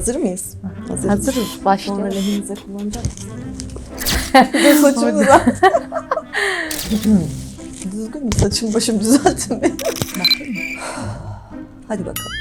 Hazır mıyız? Hazırız. Hazırız. Sonra Başlayalım. lehimize de saçımı da. Düzgün mü? Saçım başım düzeltin beni. Hadi bakalım.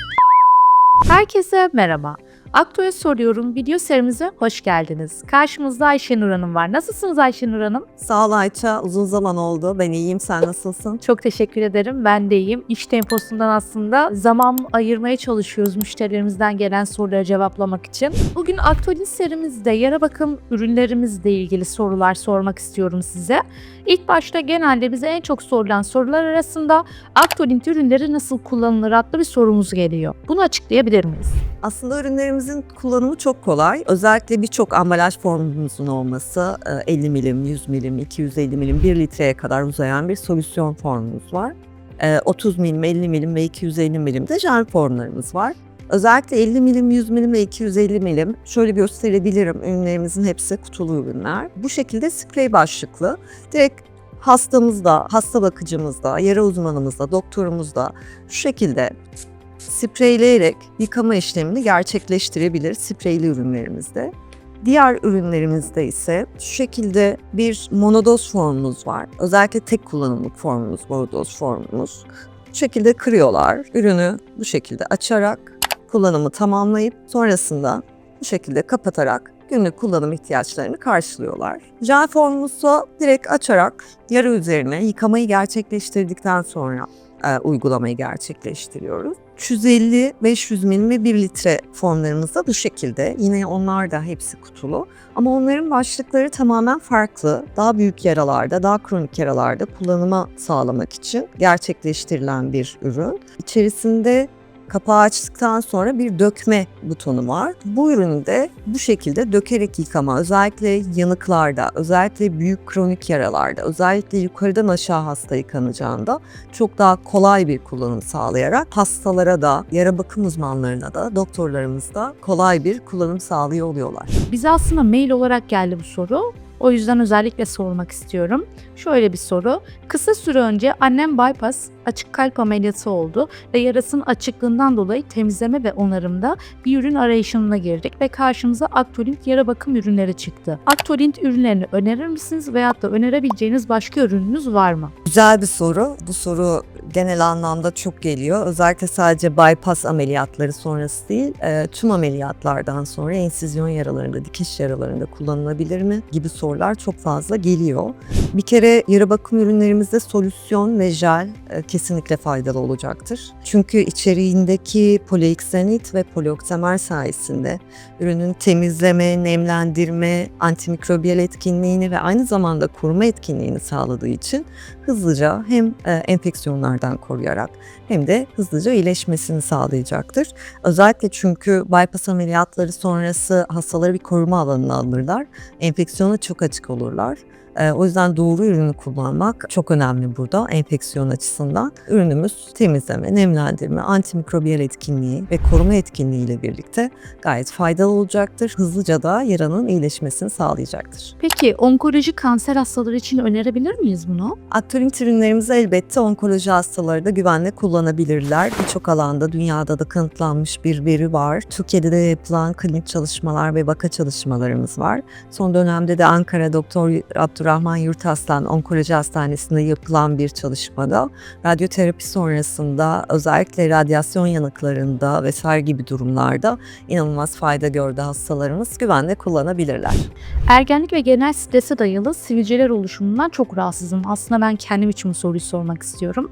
Herkese merhaba. Aktuel Soruyorum video serimize hoş geldiniz. Karşımızda Ayşenur Hanım var. Nasılsınız Ayşenur Hanım? Sağ ol Ayça. Uzun zaman oldu. Ben iyiyim. Sen nasılsın? Çok teşekkür ederim. Ben de iyiyim. İş temposundan aslında zaman ayırmaya çalışıyoruz müşterilerimizden gelen soruları cevaplamak için. Bugün Aktual'in serimizde yara bakım ürünlerimizle ilgili sorular sormak istiyorum size. İlk başta genelde bize en çok sorulan sorular arasında Aktual'in ürünleri nasıl kullanılır adlı bir sorumuz geliyor. Bunu açıklayabilir miyiz? Aslında ürünlerimizin kullanımı çok kolay. Özellikle birçok ambalaj formumuzun olması e, 50 milim, 100 milim, 250 milim, 1 litreye kadar uzayan bir solüsyon formumuz var. E, 30 milim, 50 milim ve 250 milim de jel formlarımız var. Özellikle 50 milim, 100 milim ve 250 milim şöyle gösterebilirim. Ürünlerimizin hepsi kutulu ürünler. Bu şekilde sprey başlıklı. Direkt hastamızda, hasta bakıcımızda, yara uzmanımızda, doktorumuzda şu şekilde spreyleyerek yıkama işlemini gerçekleştirebilir spreyli ürünlerimizde. Diğer ürünlerimizde ise şu şekilde bir monodoz formumuz var. Özellikle tek kullanımlık formumuz, monodoz formumuz. Bu şekilde kırıyorlar. Ürünü bu şekilde açarak kullanımı tamamlayıp sonrasında bu şekilde kapatarak günlük kullanım ihtiyaçlarını karşılıyorlar. Jel formumuzsa direkt açarak yara üzerine yıkamayı gerçekleştirdikten sonra e, uygulamayı gerçekleştiriyoruz. 350, 500 milim ve 1 litre formlarımız da bu şekilde. Yine onlar da hepsi kutulu. Ama onların başlıkları tamamen farklı. Daha büyük yaralarda, daha kronik yaralarda kullanıma sağlamak için gerçekleştirilen bir ürün. İçerisinde kapağı açtıktan sonra bir dökme butonu var. Bu ürünü de bu şekilde dökerek yıkama, özellikle yanıklarda, özellikle büyük kronik yaralarda, özellikle yukarıdan aşağı hasta yıkanacağında çok daha kolay bir kullanım sağlayarak hastalara da, yara bakım uzmanlarına da, doktorlarımız da kolay bir kullanım sağlıyor oluyorlar. Bize aslında mail olarak geldi bu soru. O yüzden özellikle sormak istiyorum. Şöyle bir soru. Kısa süre önce annem bypass açık kalp ameliyatı oldu ve yarasının açıklığından dolayı temizleme ve onarımda bir ürün arayışına girdik ve karşımıza Actolint yara bakım ürünleri çıktı. Actolint ürünlerini önerir misiniz veyahut da önerebileceğiniz başka ürününüz var mı? Güzel bir soru. Bu soru genel anlamda çok geliyor. Özellikle sadece bypass ameliyatları sonrası değil, e, tüm ameliyatlardan sonra ensizyon yaralarında, dikiş yaralarında kullanılabilir mi gibi sorular çok fazla geliyor. Bir kere yara bakım ürünlerimizde solüsyon ve jel e, kesinlikle faydalı olacaktır. Çünkü içeriğindeki polieksanit ve polioksamer sayesinde ürünün temizleme, nemlendirme, antimikrobiyal etkinliğini ve aynı zamanda koruma etkinliğini sağladığı için hızlıca hem e, enfeksiyonlardan koruyarak hem de hızlıca iyileşmesini sağlayacaktır. Özellikle çünkü bypass ameliyatları sonrası hastaları bir koruma alanına alırlar. Enfeksiyona çok açık olurlar. E, O yüzden doğru ürünü kullanmak çok önemli burada enfeksiyon açısından. Ürünümüz temizleme, nemlendirme, antimikrobiyal etkinliği ve koruma etkinliği ile birlikte gayet faydalı olacaktır. Hızlıca da yaranın iyileşmesini sağlayacaktır. Peki onkoloji kanser hastaları için önerebilir miyiz bunu? Aktorin ürünlerimizi elbette onkoloji hastaları da güvenle kullanabilirler. Birçok alanda dünyada da kanıtlanmış bir veri var. Türkiye'de de yapılan klinik çalışmalar ve vaka çalışmalarımız var. Son dönemde de Ankara Doktor Abdurrahman Yurtaslan Onkoloji Hastanesi'nde yapılan bir çalışmada radyoterapi sonrasında özellikle radyasyon yanıklarında vesaire gibi durumlarda inanılmaz fayda gördü hastalarımız güvenle kullanabilirler. Ergenlik ve genel strese dayalı sivilceler oluşumundan çok rahatsızım. Aslında ben kendim için bu soruyu sormak istiyorum.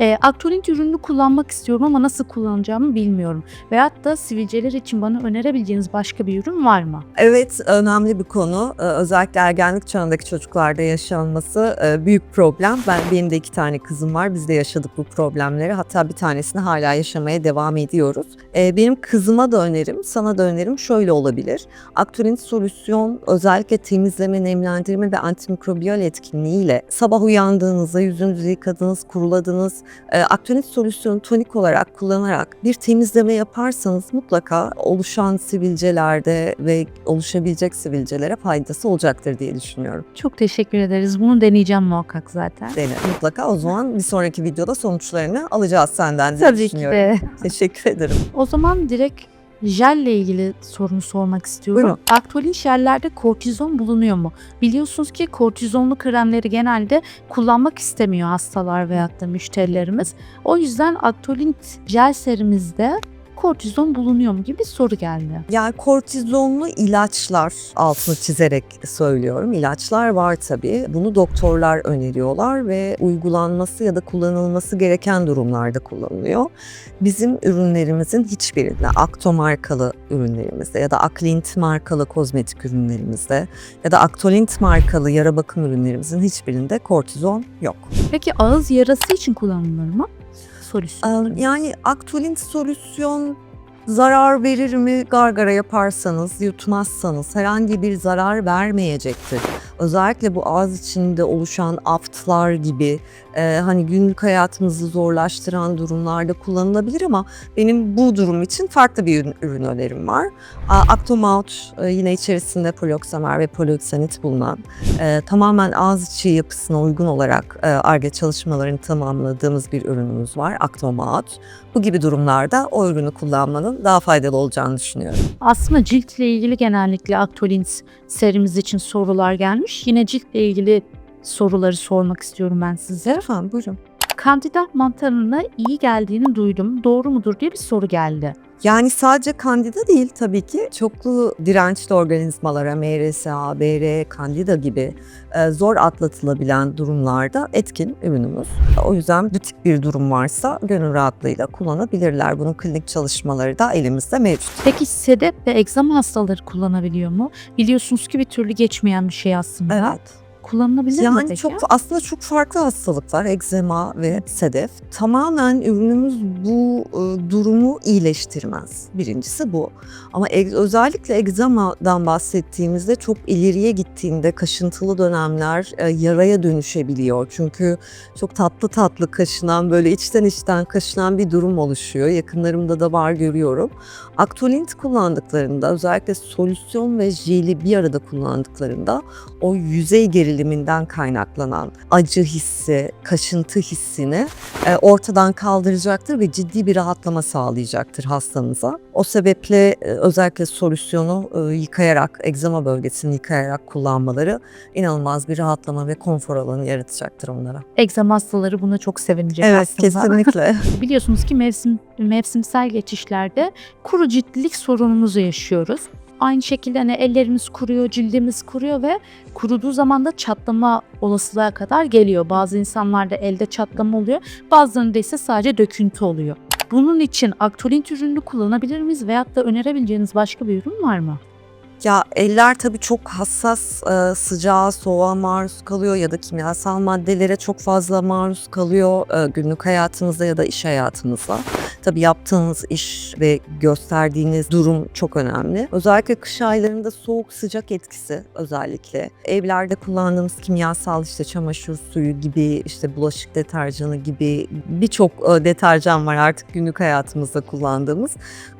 E, Actolint ürününü kullanmak istiyorum ama nasıl kullanacağımı bilmiyorum. Veyahut da sivilceler için bana önerebileceğiniz başka bir ürün var mı? Evet, önemli bir konu. Ee, Özellikle ergenlik çağındaki çocuklarda yaşanması e, büyük problem. Ben benim de iki tane kızım var. Biz de yaşadık bu problemleri. Hatta bir tanesini hala yaşamaya devam ediyoruz. Ee, Benim kızıma da önerim, sana da önerim şöyle olabilir. Aktorin solüsyon özellikle temizleme, nemlendirme ve antimikrobiyal etkinliğiyle sabah uyandığınızda yüzünüzü yıkadınız, kuruladınız. E, Aktorin solüsyonu tonik olarak kullanarak bir temizleme yaparsanız mutlaka oluşan sivilcelerde ve oluşabilecek sivilcelere faydası olacaktır diye düşünüyorum. Çok teşekkür ederiz. Bunu deneyeceğim muhakkak zaten. Dene mutlaka. O zaman bir sonraki videoda sonuçlarını alacağız senden diye Tabii ki düşünüyorum. de. Teşekkür ederim. O zaman direkt jelle ilgili sorunu sormak istiyorum. Buyurun. Aktolin jellerde kortizon bulunuyor mu? Biliyorsunuz ki kortizonlu kremleri genelde kullanmak istemiyor hastalar veyahut da müşterilerimiz. O yüzden Aktolin jel serimizde kortizon bulunuyor mu gibi bir soru geldi. Yani kortizonlu ilaçlar altını çizerek söylüyorum. İlaçlar var tabii. Bunu doktorlar öneriyorlar ve uygulanması ya da kullanılması gereken durumlarda kullanılıyor. Bizim ürünlerimizin hiçbirinde, Akto markalı ürünlerimizde ya da Aklint markalı kozmetik ürünlerimizde ya da Aktolint markalı yara bakım ürünlerimizin hiçbirinde kortizon yok. Peki ağız yarası için kullanılır mı? Solüsyon. Yani Aktolint solüsyon zarar verir mi? Gargara yaparsanız, yutmazsanız herhangi bir zarar vermeyecektir. Özellikle bu ağız içinde oluşan aftlar gibi e, hani günlük hayatımızı zorlaştıran durumlarda kullanılabilir ama benim bu durum için farklı bir ürün, ürün önerim var. Actomouth e, yine içerisinde polioxamer ve polioxanit bulunan e, tamamen ağız içi yapısına uygun olarak e, ARGE çalışmalarını tamamladığımız bir ürünümüz var Actomouth. Bu gibi durumlarda o ürünü kullanmanın daha faydalı olacağını düşünüyorum. Aslında ciltle ilgili genellikle Aktolin serimiz için sorular gelmiş. Yine ciltle ilgili soruları sormak istiyorum ben size. Efendim buyurun. Kandida mantarına iyi geldiğini duydum. Doğru mudur diye bir soru geldi. Yani sadece kandida değil tabii ki çoklu dirençli organizmalara MRSA, BR, kandida gibi e, zor atlatılabilen durumlarda etkin ürünümüz. O yüzden bu tip bir durum varsa gönül rahatlığıyla kullanabilirler. Bunun klinik çalışmaları da elimizde mevcut. Peki sedef ve egzama hastaları kullanabiliyor mu? Biliyorsunuz ki bir türlü geçmeyen bir şey aslında. Evet. Kullanılabilir mi Yani peki? çok aslında çok farklı hastalıklar, egzema ve sedef. Tamamen ürünümüz bu e, durumu iyileştirmez. Birincisi bu. Ama e- özellikle egzamadan bahsettiğimizde çok ileriye gittiğinde kaşıntılı dönemler e, yaraya dönüşebiliyor. Çünkü çok tatlı tatlı kaşınan, böyle içten içten kaşınan bir durum oluşuyor. Yakınlarımda da var görüyorum. Aktolint kullandıklarında özellikle solüsyon ve jeli bir arada kullandıklarında o yüzey geriliminden kaynaklanan acı hissi, kaşıntı hissini e, ortadan kaldıracaktır ve ciddi bir rahatlama sağlayacaktır hastanıza. O sebeple e, özellikle solüsyonu e, yıkayarak, egzama bölgesini yıkayarak kullanmaları inanılmaz bir rahatlama ve konfor alanı yaratacaktır onlara. Egzama hastaları buna çok sevinecek Evet, aslında. kesinlikle. Biliyorsunuz ki mevsim mevsimsel geçişlerde kuru ciltlilik sorunumuzu yaşıyoruz. Aynı şekilde hani ellerimiz kuruyor, cildimiz kuruyor ve kuruduğu zaman da çatlama olasılığa kadar geliyor. Bazı insanlarda elde çatlama oluyor, bazılarında ise sadece döküntü oluyor. Bunun için Aktolint ürününü kullanabilir miyiz veyahut da önerebileceğiniz başka bir ürün var mı? Ya eller tabii çok hassas e, sıcağa, soğuğa maruz kalıyor ya da kimyasal maddelere çok fazla maruz kalıyor e, günlük hayatınızda ya da iş hayatınızda. Tabii yaptığınız iş ve gösterdiğiniz durum çok önemli. Özellikle kış aylarında soğuk sıcak etkisi özellikle. Evlerde kullandığımız kimyasal işte çamaşır suyu gibi işte bulaşık deterjanı gibi birçok e, deterjan var artık günlük hayatımızda kullandığımız.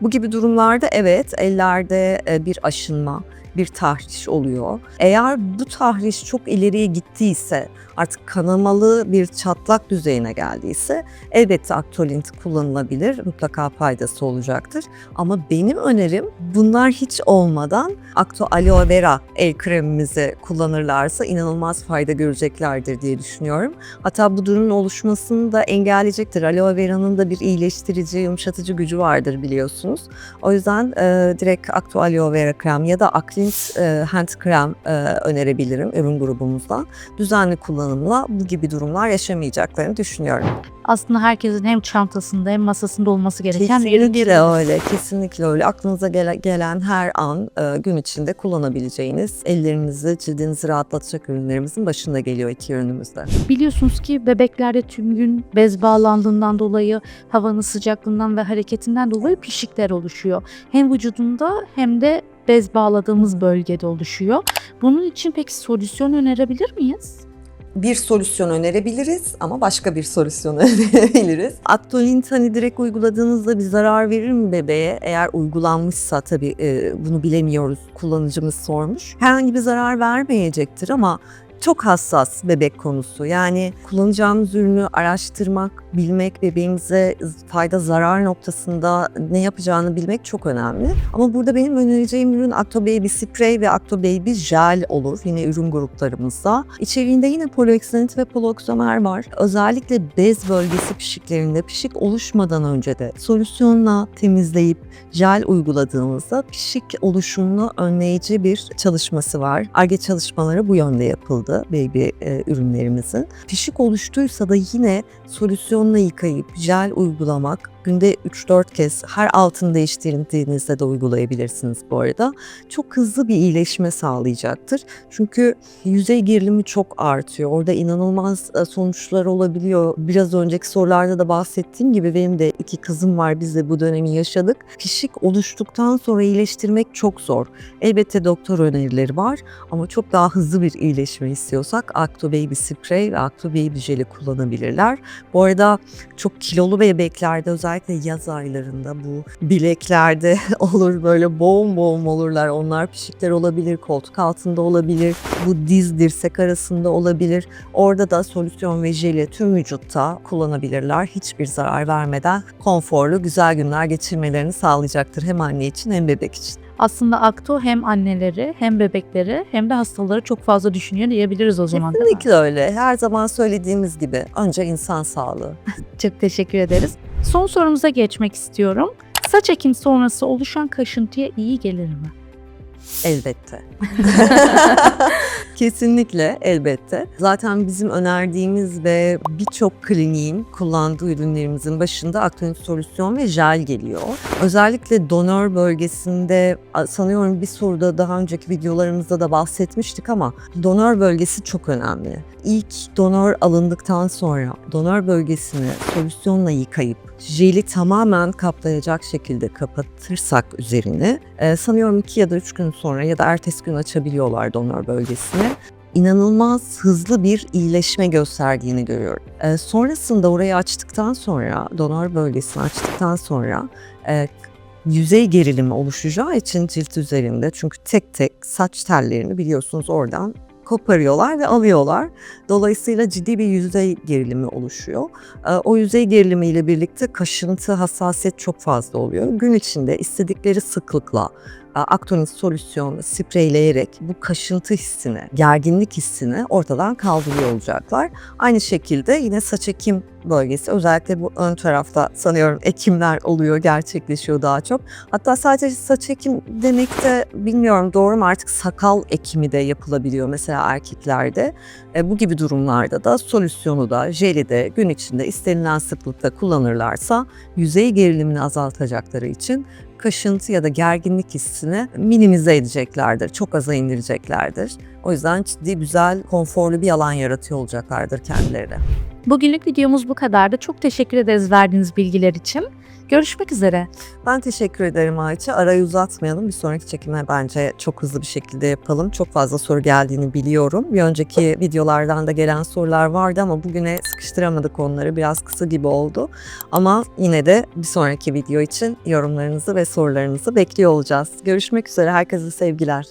Bu gibi durumlarda evet ellerde e, bir aşınma, bir tahriş oluyor. Eğer bu tahriş çok ileriye gittiyse, artık kanamalı bir çatlak düzeyine geldiyse elbette Aktolint kullanılabilir. Mutlaka faydası olacaktır. Ama benim önerim bunlar hiç olmadan Akto Aloe Vera el kremimizi kullanırlarsa inanılmaz fayda göreceklerdir diye düşünüyorum. Hatta bu durumun oluşmasını da engelleyecektir. Aloe Vera'nın da bir iyileştirici, yumuşatıcı gücü vardır biliyorsunuz. O yüzden e, direkt Akto Aloe Vera krem ya da Aklint e, Hand krem e, önerebilirim ürün grubumuzdan. Düzenli kullanımla bu gibi durumlar yaşamayacaklarını düşünüyorum. Aslında herkesin hem çantasında hem masasında olması gereken bir ürün Kesinlikle öyle, kesinlikle öyle. Aklınıza gele- gelen her an e, gün içinde kullanabileceğiniz, ellerinizi, cildinizi rahatlatacak ürünlerimizin başında geliyor iki ürünümüzde. Biliyorsunuz ki bebeklerde tüm gün bez bağlandığından dolayı, havanın sıcaklığından ve hareketinden dolayı pişikler oluşuyor. Hem vücudunda hem de bez bağladığımız bölgede oluşuyor. Bunun için peki solüsyon önerebilir miyiz? Bir solüsyon önerebiliriz ama başka bir solüsyon önerebiliriz. Aktolint hani direkt uyguladığınızda bir zarar verir mi bebeğe? Eğer uygulanmışsa tabii e, bunu bilemiyoruz. Kullanıcımız sormuş. Herhangi bir zarar vermeyecektir ama çok hassas bebek konusu. Yani kullanacağımız ürünü araştırmak, bilmek, bebeğimize fayda zarar noktasında ne yapacağını bilmek çok önemli. Ama burada benim önereceğim ürün Acto Baby Spray ve Acto Baby Gel olur yine ürün gruplarımızda. İçeriğinde yine poloxanit ve poloxamer var. Özellikle bez bölgesi pişiklerinde pişik oluşmadan önce de solüsyonla temizleyip jel uyguladığımızda pişik oluşumunu önleyici bir çalışması var. ARGE çalışmaları bu yönde yapıldı baby e, ürünlerimizin. Pişik oluştuysa da yine solüsyonla yıkayıp jel uygulamak günde 3-4 kez her altını değiştirdiğinizde de uygulayabilirsiniz bu arada. Çok hızlı bir iyileşme sağlayacaktır. Çünkü yüzey gerilimi çok artıyor. Orada inanılmaz e, sonuçlar olabiliyor. Biraz önceki sorularda da bahsettiğim gibi benim de iki kızım var. Biz de bu dönemi yaşadık. Pişik oluştuktan sonra iyileştirmek çok zor. Elbette doktor önerileri var ama çok daha hızlı bir iyileşme istiyorsak Acto Baby Spray ve Acto Baby Jel'i kullanabilirler. Bu arada çok kilolu bebeklerde özellikle yaz aylarında bu bileklerde olur böyle boğum boğum olurlar. Onlar pişikler olabilir, koltuk altında olabilir, bu diz dirsek arasında olabilir. Orada da solüsyon ve jeli tüm vücutta kullanabilirler. Hiçbir zarar vermeden konforlu güzel günler geçirmelerini sağlayacaktır hem anne için hem bebek için. Aslında Akto hem anneleri hem bebekleri hem de hastaları çok fazla düşünüyor diyebiliriz o zaman. Kesinlikle öyle. Her zaman söylediğimiz gibi önce insan sağlığı. Çok teşekkür ederiz. Son sorumuza geçmek istiyorum. Saç ekim sonrası oluşan kaşıntıya iyi gelir mi? Elbette. Kesinlikle elbette. Zaten bizim önerdiğimiz ve birçok kliniğin kullandığı ürünlerimizin başında aktonit solüsyon ve jel geliyor. Özellikle donör bölgesinde sanıyorum bir soruda daha önceki videolarımızda da bahsetmiştik ama donör bölgesi çok önemli. İlk donör alındıktan sonra donör bölgesini solüsyonla yıkayıp jeli tamamen kaplayacak şekilde kapatırsak üzerini e, sanıyorum 2 ya da 3 gün sonra ya da ertesi gün açabiliyorlar donör bölgesini. İnanılmaz hızlı bir iyileşme gösterdiğini görüyorum. E, sonrasında orayı açtıktan sonra, donör bölgesini açtıktan sonra e, yüzey gerilimi oluşacağı için cilt üzerinde çünkü tek tek saç tellerini biliyorsunuz oradan koparıyorlar ve alıyorlar. Dolayısıyla ciddi bir yüzey gerilimi oluşuyor. Ee, O yüzey gerilimi ile birlikte kaşıntı, hassasiyet çok fazla oluyor. Gün içinde istedikleri sıklıkla aktonit solüsyonu spreyleyerek bu kaşıntı hissini, gerginlik hissini ortadan kaldırıyor olacaklar. Aynı şekilde yine saç ekim bölgesi özellikle bu ön tarafta sanıyorum ekimler oluyor, gerçekleşiyor daha çok. Hatta sadece saç ekim demekte bilmiyorum doğru mu artık sakal ekimi de yapılabiliyor mesela erkeklerde. E, bu gibi durumlarda da solüsyonu da jeli de gün içinde istenilen sıklıkta kullanırlarsa yüzey gerilimini azaltacakları için kaşıntı ya da gerginlik hissini minimize edeceklerdir. Çok aza indireceklerdir. O yüzden ciddi güzel, konforlu bir alan yaratıyor olacaklardır kendileri. Bugünlük videomuz bu kadardı. Çok teşekkür ederiz verdiğiniz bilgiler için. Görüşmek üzere. Ben teşekkür ederim Ayça. Arayı uzatmayalım. Bir sonraki çekime bence çok hızlı bir şekilde yapalım. Çok fazla soru geldiğini biliyorum. Bir önceki videolardan da gelen sorular vardı ama bugüne sıkıştıramadık onları. Biraz kısa gibi oldu. Ama yine de bir sonraki video için yorumlarınızı ve sorularınızı bekliyor olacağız. Görüşmek üzere. Herkese sevgiler.